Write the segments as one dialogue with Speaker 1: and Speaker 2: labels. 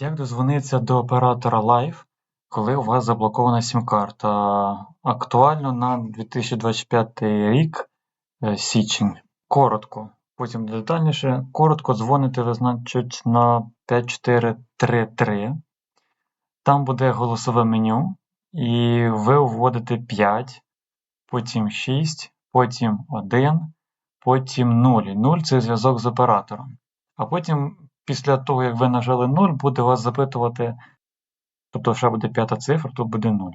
Speaker 1: Як дозвонитися до оператора Live, коли у вас заблокована сім-карта? Актуально на 2025 рік, е, січень. Коротко. Потім детальніше. Коротко дзвоните ви, значить, на 5433. Там буде голосове меню, і ви вводите 5, потім 6, потім 1, потім 0. 0 це зв'язок з оператором. А потім, після того, як ви нажали 0, буде вас запитувати, тобто ще буде п'ята цифра, тут буде 0.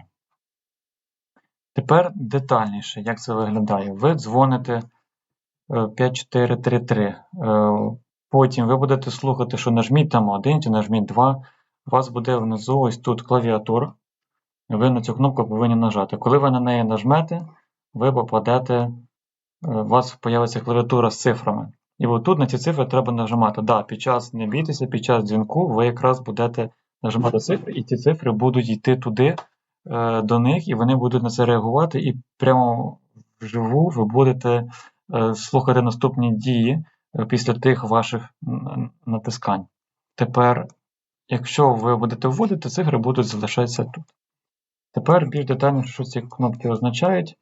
Speaker 1: Тепер детальніше, як це виглядає. Ви дзвоните е, 5433. Е, Потім ви будете слухати, що нажміть там 1 чи нажміть 2. У вас буде внизу ось тут клавіатура. Ви на цю кнопку повинні нажати. Коли ви на неї нажмете, ви попадете, е, у вас з'явиться клавіатура з цифрами. І отут на ці цифри треба нажимати. Да, під час не бійтеся, під час дзвінку ви якраз будете нажимати цифри, і ці цифри будуть йти туди е, до них, і вони будуть на це реагувати, і прямо вживу ви будете е, слухати наступні дії е, після тих ваших натискань. Тепер, якщо ви будете вводити, цифри будуть залишатися тут. Тепер більш детальніше, що ці кнопки означають.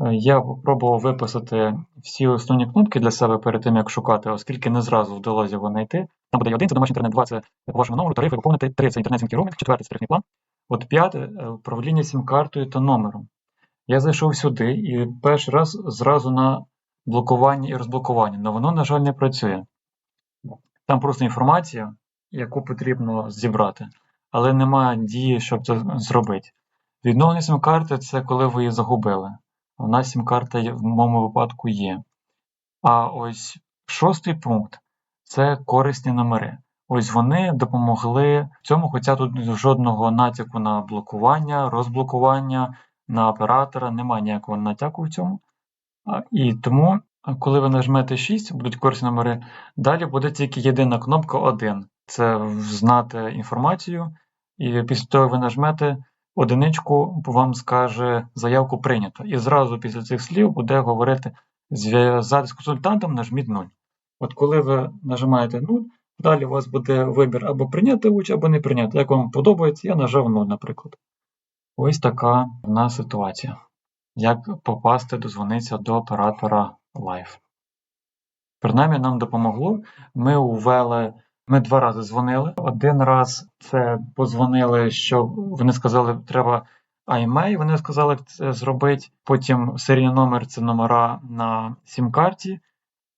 Speaker 1: Е, Я спробував виписати всі основні кнопки для себе перед тим, як шукати, оскільки не зразу вдалося його знайти. Там буде 1 це домашній інтернет, 2 це по вашому номеру, тарифи поповнити, 3 це інтернет роумінг, 4 це тарифний план, от 5 е, управління сім-картою та номером. Я зайшов сюди і перший раз зразу на блокування і розблокування, але воно, на жаль, не працює. Там просто інформація, яку потрібно зібрати, але немає дії, щоб це зробити. Відновлення сім-карти це коли ви її загубили. У нас сім-карта в моєму випадку є. А ось шостий пункт це корисні номери. Ось вони допомогли в цьому, хоча тут жодного натяку на блокування, розблокування, на оператора, немає ніякого натяку в цьому. І тому, коли ви нажмете 6, будуть корисні номери, далі буде тільки єдина кнопка 1. Це знати інформацію, і після того ви нажмете одиничку, вам скаже заявку прийнято. І зразу після цих слів буде говорити зв'язати з консультантом, нажміть 0. От коли ви нажимаєте 0, далі у вас буде вибір або прийняти участь, або не прийняти. Як вам подобається, я нажав 0, наприклад. Ось така в нас ситуація. Як попасти, дозвонитися до оператора Live. Принаймні нам допомогло. Ми ввели, ми два рази дзвонили. Один раз це подзвонили, що вони сказали, треба IMEI, вони сказали це зробити. Потім серійний номер це номера на сім-карті.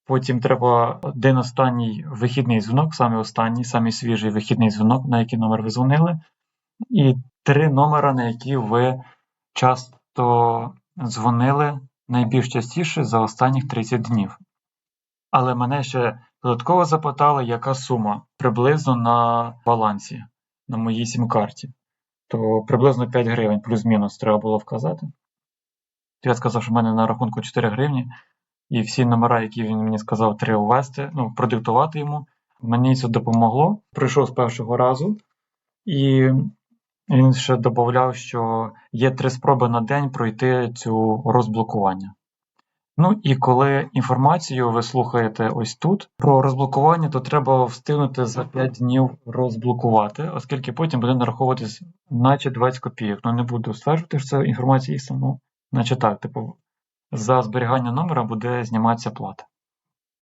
Speaker 1: Потім треба один останній вихідний дзвінок, саме останній, самий свіжий вихідний дзвінок, на який номер ви дзвонили. І три номера, на які ви часто дзвонили найбільш частіше за останніх 30 днів. Але мене ще додатково запитали, яка сума приблизно на балансі на моїй сім-карті. То приблизно 5 гривень плюс-мінус треба було вказати. То я сказав, що в мене на рахунку 4 гривні, і всі номера, які він мені сказав, треба ввести, ну, продиктувати йому. Мені це допомогло. Прийшов з першого разу, і він ще додав, що є три спроби на день пройти цю розблокування. Ну і коли інформацію ви слухаєте ось тут про розблокування, то треба встигнути за 5 днів розблокувати, оскільки потім буде нараховуватись наче 20 копійок. Ну не буду стверджувати, що це інформація істина, ну, наче так, типу, за зберігання номера буде зніматися плата.